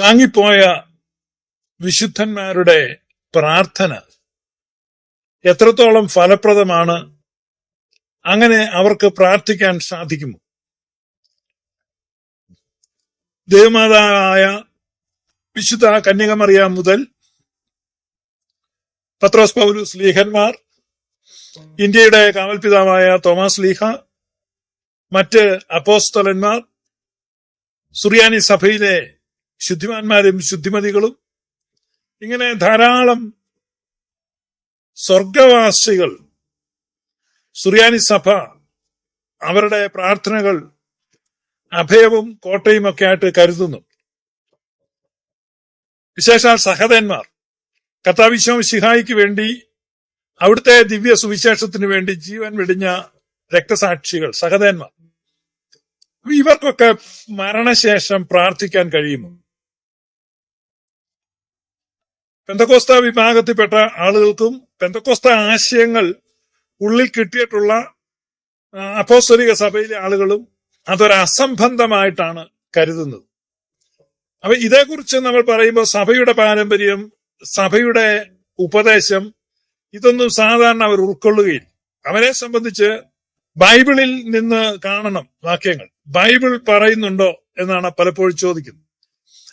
വാങ്ങിപ്പോയ വിശുദ്ധന്മാരുടെ പ്രാർത്ഥന എത്രത്തോളം ഫലപ്രദമാണ്? അങ്ങനെ അവർക്ക് പ്രാർത്ഥിക്കാൻ സാധിക്കുമോ? ദേവമാതാവായ വിശുദ്ധ കന്യകമറിയ മുതൽ പത്രോസ് പൗലൂസ് ലീഹന്മാർ ഇന്ത്യയുടെ കാവൽപിതാവായ തോമസ് ലീഹ മറ്റ് അപ്പോസ്തലന്മാർ സുറിയാനി സഭയിലെ ശുദ്ധിമാന്മാരും ശുദ്ധിമതികളും. ഇങ്ങനെ ധാരാളം സ്വർഗവാസികൾ സുറിയാനി സഭ അവരുടെ പ്രാർത്ഥനകൾ അഭയവും കോട്ടയും ഒക്കെ ആയിട്ട് കരുതുന്നു. വിശേഷാൽ സഹതന്മാർ കഥാവിശ്വം ശിഹായിക്ക് വേണ്ടി അവിടുത്തെ ദിവ്യ സുവിശേഷത്തിന് വേണ്ടി ജീവൻ വെടിഞ്ഞ രക്തസാക്ഷികൾ സഹതന്മാർ. ഇവർക്കൊക്കെ മരണശേഷം പ്രാർത്ഥിക്കാൻ കഴിയുമോ? പെന്തക്കോസ്ത വിഭാഗത്തിൽപ്പെട്ട ആളുകൾക്കും പെന്തക്കോസ്ത ആശയങ്ങൾ ഉള്ളിൽ കിട്ടിയിട്ടുള്ള അപ്പോസ്തലിക സഭയിലെ ആളുകളും അതൊരു അസംബന്ധമായിട്ടാണ് കരുതുന്നത്. അപ്പൊ ഇതേക്കുറിച്ച് നമ്മൾ പറയുമ്പോൾ സഭയുടെ പാരമ്പര്യം സഭയുടെ ഉപദേശം ഇതൊന്നും സാധാരണ അവർ ഉൾക്കൊള്ളുകയില്ല. അവരെ സംബന്ധിച്ച് ബൈബിളിൽ നിന്ന് കാണണം വാക്യങ്ങൾ. ബൈബിൾ പറയുന്നുണ്ടോ എന്നാണ് പലപ്പോഴും ചോദിക്കുന്നത്.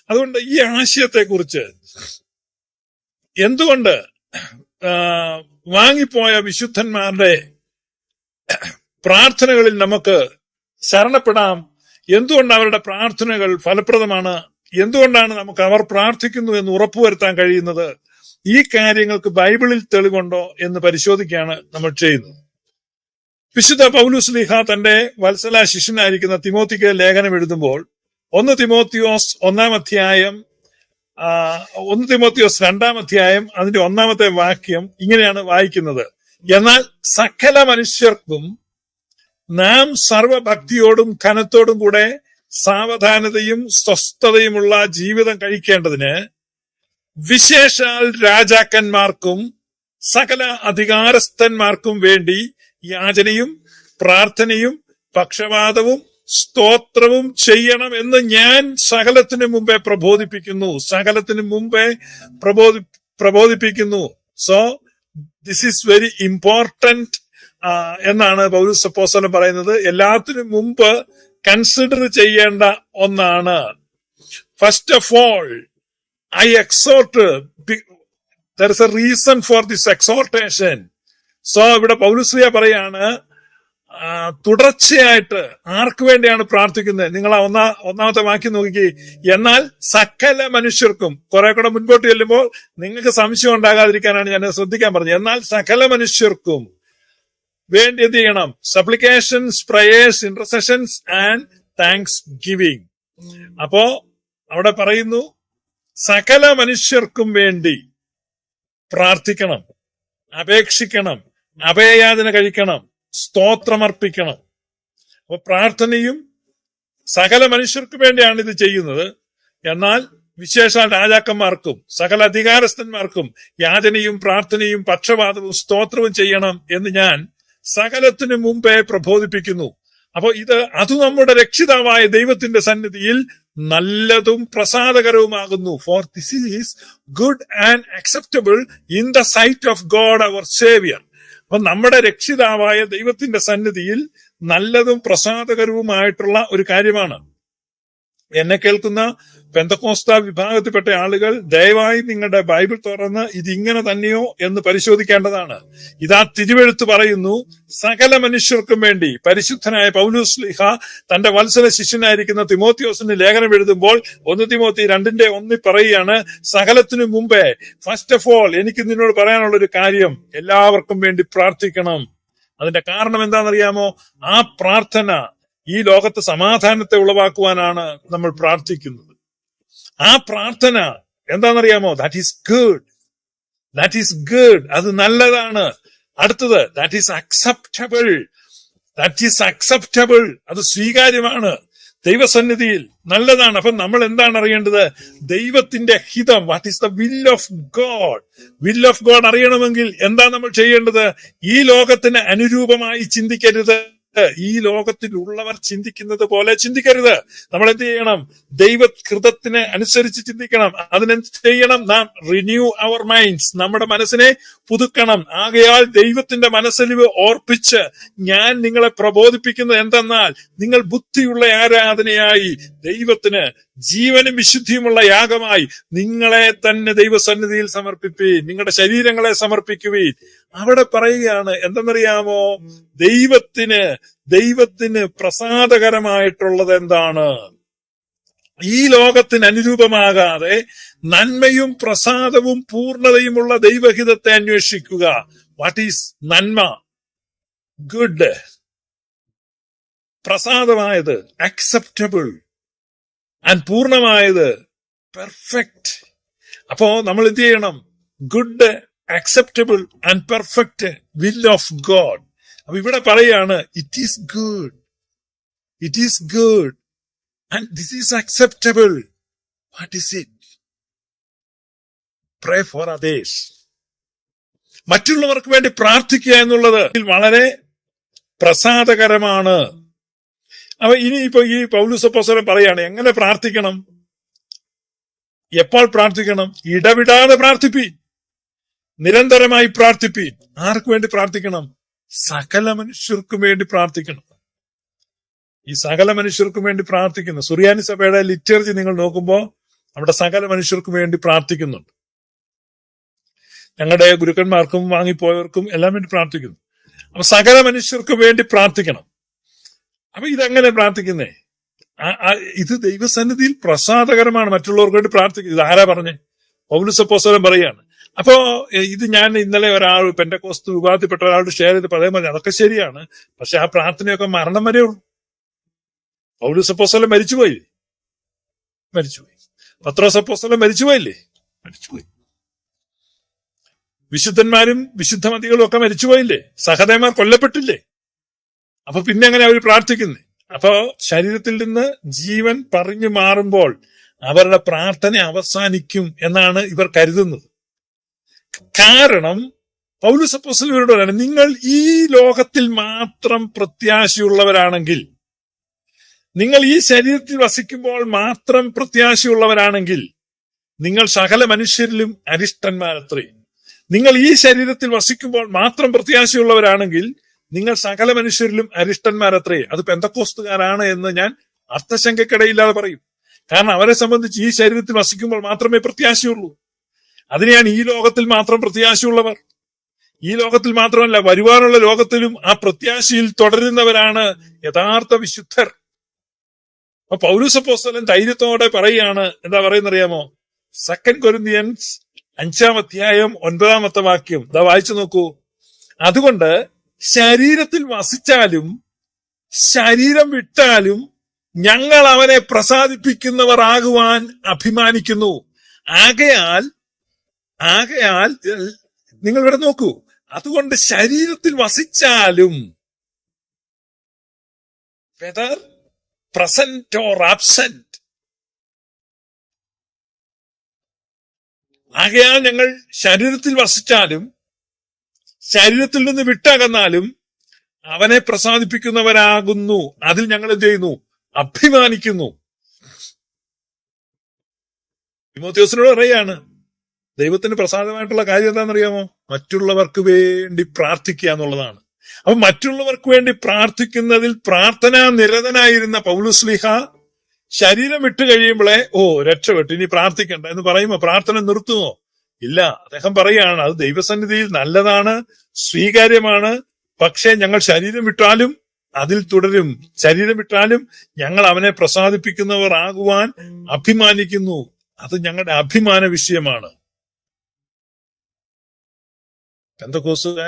അതുകൊണ്ട് ഈ ആശയത്തെക്കുറിച്ച് എന്തുകൊണ്ട് വാങ്ങിപ്പോയ വിശുദ്ധന്മാരുടെ പ്രാർത്ഥനകളിൽ നമുക്ക് ശരണപ്പെടാം? എന്തുകൊണ്ട് അവരുടെ പ്രാർത്ഥനകൾ ഫലപ്രദമാണ്? എന്തുകൊണ്ടാണ് നമുക്ക് അവർ പ്രാർത്ഥിക്കുന്നു എന്ന് ഉറപ്പുവരുത്താൻ കഴിയുന്നത്? ഈ കാര്യങ്ങൾക്ക് ബൈബിളിൽ തെളിവുണ്ടോ എന്ന് പരിശോധിക്കുകയാണ് നമ്മൾ ചെയ്യുന്നത്. വിശുദ്ധ പൗലുസ്ലിഹ തന്റെ വത്സല ശിഷ്യനായിരിക്കുന്ന തിമോത്തിക്ക് ലേഖനം എഴുതുമ്പോൾ ഒന്ന് തിമോത്തിയോസ് ഒന്നാം അധ്യായം ഒന്ന് തിമോത്തിയോസ് രണ്ടാം അധ്യായം അതിന്റെ ഒന്നാമത്തെ വാക്യം ഇങ്ങനെയാണ് വായിക്കുന്നത്. എന്നാൽ സകല മനുഷ്യർക്കും നാം സർവഭക്തിയോടും ഘനത്തോടും കൂടെ സാവധാനതയും സ്വസ്ഥതയുമുള്ള ജീവിതം കഴിക്കേണ്ടതിന് വിശേഷാൽ രാജാക്കന്മാർക്കും സകല അധികാരസ്ഥന്മാർക്കും വേണ്ടി യാചനയും പ്രാർത്ഥനയും പക്ഷപാതവും സ്തോത്രവും ചെയ്യണം എന്ന് ഞാൻ സകലത്തിനു മുമ്പേ പ്രബോധിപ്പിക്കുന്നു. സകലത്തിനു മുമ്പേ പ്രബോധി പ്രബോധിപ്പിക്കുന്നു. So this is very important എന്നാണ് പൗരസ് അപ്പോസ്തലൻ പറയുന്നത്. എല്ലാത്തിനും മുമ്പ് കൺസിഡർ ചെയ്യേണ്ട ഒന്നാണ്. First of all I exhort there is a reason for this exhortation so ഇവിടെ പൗലുശ്രീയ പറയാണ് തുടർച്ചയായിട്ട് ആർക്ക് വേണ്ടിയാണ് പ്രാർത്ഥിക്കുന്നത്? നിങ്ങൾ ഒന്നാ ഒന്നാമത്തെ വാക്യം നോക്കി. എന്നാൽ സകല മനുഷ്യർക്കും കുറെ കൂടെ മുൻപോട്ട് ചെല്ലുമ്പോൾ നിങ്ങൾക്ക് സംശയം ഉണ്ടാകാതിരിക്കാനാണ് ഞാൻ ശ്രദ്ധിക്കാൻ പറഞ്ഞത്. എന്നാൽ സകല മനുഷ്യർക്കും വേണ്ടി എന്ത് ചെയ്യണം? Supplications prayers intercessions and thanksgiving അപ്പോ അവിടെ പറയുന്നു സകല മനുഷ്യർക്കും വേണ്ടി പ്രാർത്ഥിക്കണം അപേക്ഷിക്കണം അഭയയാതന കഴിക്കണം സ്തോത്രമർപ്പിക്കണം. അപ്പൊ പ്രാർത്ഥനയും സകല മനുഷ്യർക്ക് വേണ്ടിയാണ് ഇത് ചെയ്യുന്നത്. എന്നാൽ വിശേഷാൽ രാജാക്കന്മാർക്കും സകല അധികാരസ്ഥന്മാർക്കും യാചനയും പ്രാർത്ഥനയും പക്ഷപാതവും സ്തോത്രവും ചെയ്യണം എന്ന് ഞാൻ സകലത്തിനു മുമ്പേ പ്രബോധിപ്പിക്കുന്നു. അപ്പോൾ ഇത് അത് നമ്മുടെ രക്ഷിതാവായ ദൈവത്തിന്റെ സന്നിധിയിൽ നല്ലതും പ്രസാദകരവുമാകുന്നു. For this is good and acceptable in the sight of God our saviour അപ്പൊ നമ്മുടെ രക്ഷിതാവായ ദൈവത്തിന്റെ സന്നിധിയിൽ നല്ലതും പ്രസാദകരവുമായിട്ടുള്ള ഒരു കാര്യമാണ്. എന്നെ കേൾക്കുന്ന പെന്തക്കോസ്ത വിഭാഗത്തിൽപ്പെട്ട ആളുകൾ ദയവായി നിങ്ങളുടെ ബൈബിൾ തുറന്ന് ഇതിങ്ങനെ തന്നെയോ എന്ന് പരിശോധിക്കേണ്ടതാണ്. ഇതാ തിരുവെഴുത്ത് പറയുന്നു സകല മനുഷ്യർക്കും വേണ്ടി പരിശുദ്ധനായ പൗലൂസ് ലിഹ തന്റെ വത്സര ശിഷ്യനായിരിക്കുന്ന തിമോത്തിയോസിന് ലേഖനം എഴുതുമ്പോൾ ഒന്ന് തിമോത്തി രണ്ടിന്റെ ഒന്നി പറയുകയാണ് സകലത്തിനു മുമ്പേ ഫസ്റ്റ് ഓഫ് ഓൾ എനിക്ക് നിന്നോട് പറയാനുള്ള ഒരു കാര്യം എല്ലാവർക്കും വേണ്ടി പ്രാർത്ഥിക്കണം. അതിന്റെ കാരണം എന്താണെന്നറിയാമോ? ആ പ്രാർത്ഥന ഈ ലോകത്ത് സമാധാനത്തെ ഉളവാക്കുവാനാണ് നമ്മൾ പ്രാർത്ഥിക്കുന്നത്. ആ പ്രാർത്ഥന എന്താണെന്നറിയാമോ? That is good that is good അത് നല്ലതാണ്. അടുത്തത് that is acceptable that is acceptable അത് സ്വീകാര്യമാണ്. ദൈവസന്നിധിയിൽ നല്ലതാണ്. അപ്പൊ നമ്മൾ എന്താണ് അറിയേണ്ടത്? ദൈവത്തിന്റെ ഹിതം what is the will of God will of God അറിയണമെങ്കിൽ എന്താ നമ്മൾ ചെയ്യേണ്ടത്? ഈ ലോകത്തിന് അനുരൂപമായി ചിന്തിക്കരുത്. ഈ ലോകത്തിലുള്ളവർ ചിന്തിക്കുന്നത് പോലെ ചിന്തിക്കരുത്. നമ്മൾ എന്ത് ചെയ്യണം? ദൈവകൃതത്തിന് അനുസരിച്ച് ചിന്തിക്കണം. അതിനെന്ത് ചെയ്യണം? നാം റിന്യൂ അവർ മൈൻഡ്സ് നമ്മുടെ മനസ്സിനെ പുതുക്കണം. ആകയാൽ ദൈവത്തിന്റെ മനസ്സലിവ് ഓർപ്പിച്ച് ഞാൻ നിങ്ങളെ പ്രബോധിപ്പിക്കുന്നത് എന്തെന്നാൽ നിങ്ങൾ ബുദ്ധിയുള്ള ആരാധനയായി ദൈവത്തിന് ജീവനും വിശുദ്ധിയുമുള്ള യാഗമായി നിങ്ങളെ തന്നെ ദൈവസന്നിധിയിൽ സമർപ്പിപ്പീൻ. നിങ്ങളുടെ ശരീരങ്ങളെ സമർപ്പിക്കുവീൻ. അവിടെ പറയുകയാണ് എന്തെന്നറിയാമോ? ദൈവത്തിന് ദൈവത്തിന് പ്രസാദകരമായിട്ടുള്ളത് എന്താണ്? ഈ ലോകത്തിന് അനുരൂപമാകാതെ നന്മയും പ്രസാദവും പൂർണതയുമുള്ള ദൈവഹിതത്തെ അന്വേഷിക്കുക. വാട്ട് ഈസ് നന്മ? ഗുഡ് പ്രസാദമായത് അക്സെപ്റ്റബിൾ ആൻഡ് പൂർണമായത് പെർഫെക്റ്റ് അപ്പോ നമ്മൾ എന്ത് ചെയ്യണം? Good acceptable and perfect will of God അപ്പൊ ഇവിടെ പറയാണ് it is good it is good and this is acceptable what is it pray for others മറ്റുള്ളവർക്ക് വേണ്ടി പ്രാർത്ഥിക്കുക എന്നുള്ളത് വളരെ പ്രസാദകരമാണ്. അപ്പൊ ഇനി ഇപ്പൊ ഈ പൗലുസപ്പോസരം പറയാണ് എങ്ങനെ പ്രാർത്ഥിക്കണം? എപ്പോൾ പ്രാർത്ഥിക്കണം? ഇടവിടാതെ പ്രാർത്ഥിപ്പീൻ നിരന്തരമായി പ്രാർത്ഥിപ്പീൻ. ആർക്കു വേണ്ടി പ്രാർത്ഥിക്കണം? സകല മനുഷ്യർക്കും വേണ്ടി പ്രാർത്ഥിക്കണം. ഈ സകല മനുഷ്യർക്കും വേണ്ടി പ്രാർത്ഥിക്കുന്നു. സുറിയാനി സഭയുടെ ലിറ്റർജി നിങ്ങൾ നോക്കുമ്പോൾ അവിടെ സകല മനുഷ്യർക്കും വേണ്ടി പ്രാർത്ഥിക്കുന്നുണ്ട്. ഞങ്ങളുടെ ഗുരുക്കന്മാർക്കും വാങ്ങിപ്പോയവർക്കും എല്ലാം വേണ്ടി പ്രാർത്ഥിക്കുന്നു. അപ്പൊ സകല മനുഷ്യർക്കും വേണ്ടി പ്രാർത്ഥിക്കണം. അപ്പൊ ഇതെങ്ങനെ പ്രാർത്ഥിക്കുന്നേ? ഇത് ദൈവസന്നിധിയിൽ പ്രസാദകരമാണ് മറ്റുള്ളവർക്ക് വേണ്ടി പ്രാർത്ഥിക്കുന്നത് ഇത് ആരാ പറഞ്ഞേ പൗലുസപ്പോസരം പറയാണ് അപ്പോ ഇത് ഞാൻ ഇന്നലെ ഒരാൾ പെന്റക്കോസ്ത് വിഭാഗത്തിൽപ്പെട്ട ഒരാളോട് ഷെയർ ചെയ്ത് പറയാൻ പറഞ്ഞു അതൊക്കെ ശരിയാണ്. പക്ഷെ ആ പ്രാർത്ഥനയൊക്കെ മരണം വരെ ഉള്ളൂ. പൗലുസപ്പോസലം മരിച്ചുപോയി. മരിച്ചുപോയി. പത്രോസപ്പോസലം മരിച്ചുപോയില്ലേ? മരിച്ചുപോയി. വിശുദ്ധന്മാരും വിശുദ്ധമതികളും ഒക്കെ മരിച്ചുപോയില്ലേ? സഹദേവന്മാർ കൊല്ലപ്പെട്ടില്ലേ? അപ്പൊ പിന്നെ അങ്ങനെ അവർ പ്രാർത്ഥിക്കുന്നേ? അപ്പോ ശരീരത്തിൽ നിന്ന് ജീവൻ പറഞ്ഞു മാറുമ്പോൾ അവരുടെ പ്രാർത്ഥന അവസാനിക്കും എന്നാണ് ഇവർ കരുതുന്നത്. കാരണം പറയാണ് നിങ്ങൾ ഈ ലോകത്തിൽ മാത്രം പ്രത്യാശയുള്ളവരാണെങ്കിൽ നിങ്ങൾ ഈ ശരീരത്തിൽ വസിക്കുമ്പോൾ മാത്രം പ്രത്യാശയുള്ളവരാണെങ്കിൽ നിങ്ങൾ സകല മനുഷ്യരിലും അരിഷ്ടന്മാരത്രേ. നിങ്ങൾ ഈ ശരീരത്തിൽ വസിക്കുമ്പോൾ മാത്രം പ്രത്യാശയുള്ളവരാണെങ്കിൽ നിങ്ങൾ സകല മനുഷ്യരിലും അരിഷ്ടന്മാരത്രേ. അത് പെന്തക്കോസ്തുകാരാണ് എന്ന് ഞാൻ അർത്ഥശങ്കക്കിടയില്ലാതെ പറയും. കാരണം അവരെ സംബന്ധിച്ച് ഈ ശരീരത്തിൽ വസിക്കുമ്പോൾ മാത്രമേ പ്രത്യാശയുള്ളൂ. അതിനെയാണ് ഈ ലോകത്തിൽ മാത്രം പ്രത്യാശയുള്ളവർ. ഈ ലോകത്തിൽ മാത്രമല്ല വരുവാനുള്ള ലോകത്തിലും ആ പ്രത്യാശയിൽ തുടരുന്നവരാണ് യഥാർത്ഥ വിശുദ്ധർ. അപ്പൊ പൗരസപ്പോസ്തലൻ ധൈര്യത്തോടെ പറയുകയാണ് എന്താ പറയുന്നറിയാമോ? സെക്കൻഡ് കൊരിന്തിയൻസ് അഞ്ചാം അധ്യായം ഒൻപതാമത്തെ വാക്യം. ഇതാ വായിച്ചു നോക്കൂ. അതുകൊണ്ട് ശരീരത്തിൽ വസിച്ചാലും ശരീരം വിട്ടാലും ഞങ്ങൾ അവനെ പ്രസാദിപ്പിക്കുന്നവർ ആകുവാൻ അഭിമാനിക്കുന്നു. ആകയാൽ ആകയാൽ നിങ്ങൾ ഇവിടെ നോക്കൂ. അതുകൊണ്ട് ശരീരത്തിൽ വസിച്ചാലും വെദർ പ്രസന്റ് ഓർ ആബ്സെന്റ് ആകയാൽ ഞങ്ങൾ ശരീരത്തിൽ വസിച്ചാലും ശരീരത്തിൽ നിന്ന് വിട്ടകന്നാലും അവനെ പ്രസാദിപ്പിക്കുന്നവരാകുന്നു. അതിൽ ഞങ്ങൾ എന്ത് ചെയ്യുന്നു? അഭിമാനിക്കുന്നു. വിമോത്യോസിനോട് പറയാണ് ദൈവത്തിന് പ്രസാദമായിട്ടുള്ള കാര്യം എന്താണെന്നറിയാമോ? മറ്റുള്ളവർക്ക് വേണ്ടി പ്രാർത്ഥിക്കുക എന്നുള്ളതാണ്. അപ്പൊ മറ്റുള്ളവർക്ക് വേണ്ടി പ്രാർത്ഥിക്കുന്നതിൽ പ്രാർത്ഥനാ നിരതനായിരുന്ന പൗലുസ്ലിഹ ശരീരം വിട്ട് കഴിയുമ്പോളെ ഓ രക്ഷപ്പെട്ടു ഇനി പ്രാർത്ഥിക്കണ്ട എന്ന് പറയുമ്പോ പ്രാർത്ഥന നിർത്തുമോ? ഇല്ല. അദ്ദേഹം പറയുകയാണ് അത് ദൈവസന്നിധിയിൽ നല്ലതാണ് സ്വീകാര്യമാണ്. പക്ഷേ ഞങ്ങൾ ശരീരം വിട്ടാലും അതിൽ തുടരും. ശരീരം വിട്ടാലും ഞങ്ങൾ അവനെ പ്രസാദിപ്പിക്കുന്നവർ ആകുവാൻ അഭിമാനിക്കുന്നു. അത് ഞങ്ങളുടെ അഭിമാന വിഷയമാണ്.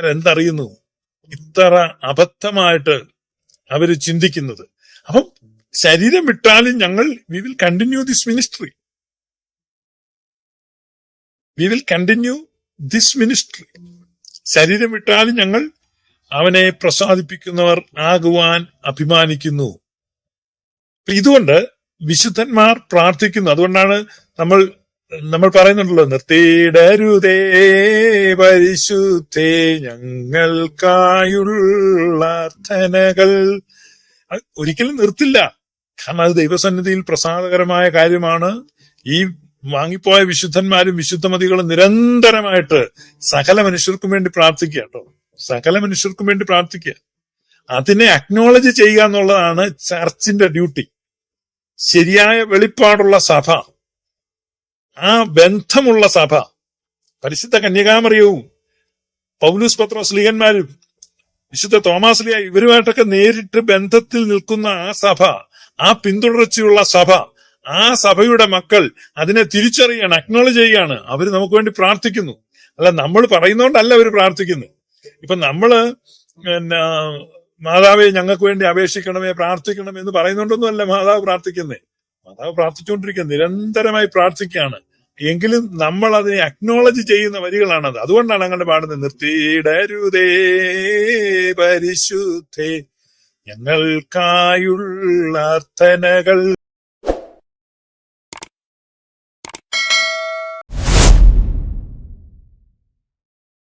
എന്തറിയുന്നു? ഇത്ര അബദ്ധമായിട്ട് അവർ ചിന്തിക്കുന്നത്. അപ്പം ശരീരം വിട്ടാലും ഞങ്ങൾ we will continue this ministry we will continue this ministry ശരീരം വിട്ടാലും ഞങ്ങൾ അവനെ പ്രസാദിപ്പിക്കുന്നവർ ആകുവാൻ അഭിമാനിക്കുന്നു. ഇതുകൊണ്ട് വിശുദ്ധന്മാർ പ്രാർത്ഥിക്കുന്നു. അതുകൊണ്ടാണ് നമ്മൾ നമ്മൾ പറയുന്നുണ്ടല്ലോ നിർത്തിയിടരുതേ പരിശുദ്ധേ ഞങ്ങൾക്കായുള്ള അർത്ഥനകൾ. അത് ഒരിക്കലും നിർത്തില്ല. കാരണം അത് ദൈവസന്നിധിയിൽ പ്രസാദകരമായ കാര്യമാണ്. ഈ വാങ്ങിപ്പോയ വിശുദ്ധന്മാരും വിശുദ്ധമതികളും നിരന്തരമായിട്ട് സകല മനുഷ്യർക്കും വേണ്ടി പ്രാർത്ഥിക്കുക കേട്ടോ. സകല മനുഷ്യർക്കും വേണ്ടി പ്രാർത്ഥിക്കുക. അതിനെ അക്നോളജ് ചെയ്യുക എന്നുള്ളതാണ് ചർച്ചിന്റെ ഡ്യൂട്ടി ശരിയായ വെളിപ്പാടുള്ള സഭ. ആ ബന്ധമുള്ള സഭ. പരിശുദ്ധ കന്യകാമറിയവും പൗലൂസ് പത്രോസ് ലീഗന്മാരും വിശുദ്ധ തോമാസ് ലിയ ഇവരുമായിട്ടൊക്കെ നേരിട്ട് ബന്ധത്തിൽ നിൽക്കുന്ന ആ സഭ ആ പിന്തുടർച്ചയുള്ള സഭ ആ സഭയുടെ മക്കൾ അതിനെ തിരിച്ചറിയാണ് അക്നോളജ് ചെയ്യുകയാണ് അവർ നമുക്ക് വേണ്ടി പ്രാർത്ഥിക്കുന്നു. അല്ല നമ്മൾ പറയുന്നോണ്ടല്ല അവർ പ്രാർത്ഥിക്കുന്നത് ഇപ്പൊ നമ്മൾ പിന്നെ മാതാവെ ഞങ്ങൾക്ക് വേണ്ടി അപേക്ഷിക്കണമേ പ്രാർത്ഥിക്കണമേ എന്ന് പറയുന്നുണ്ടൊന്നുമല്ല മാതാവ് പ്രാർത്ഥിക്കുന്നേ. മാതാവ് പ്രാർത്ഥിച്ചുകൊണ്ടിരിക്കുക നിരന്തരമായി പ്രാർത്ഥിക്കുകയാണ്. എങ്കിലും നമ്മൾ അതിനെ അക്നോളജ് ചെയ്യുന്ന വരികളാണത്. അതുകൊണ്ടാണ് അങ്ങനെ പാടുന്നത് നിർത്തിയിടരുതേ പരിശുദ്ധേ ഞങ്ങൾക്കായുള്ള അർത്ഥനകൾ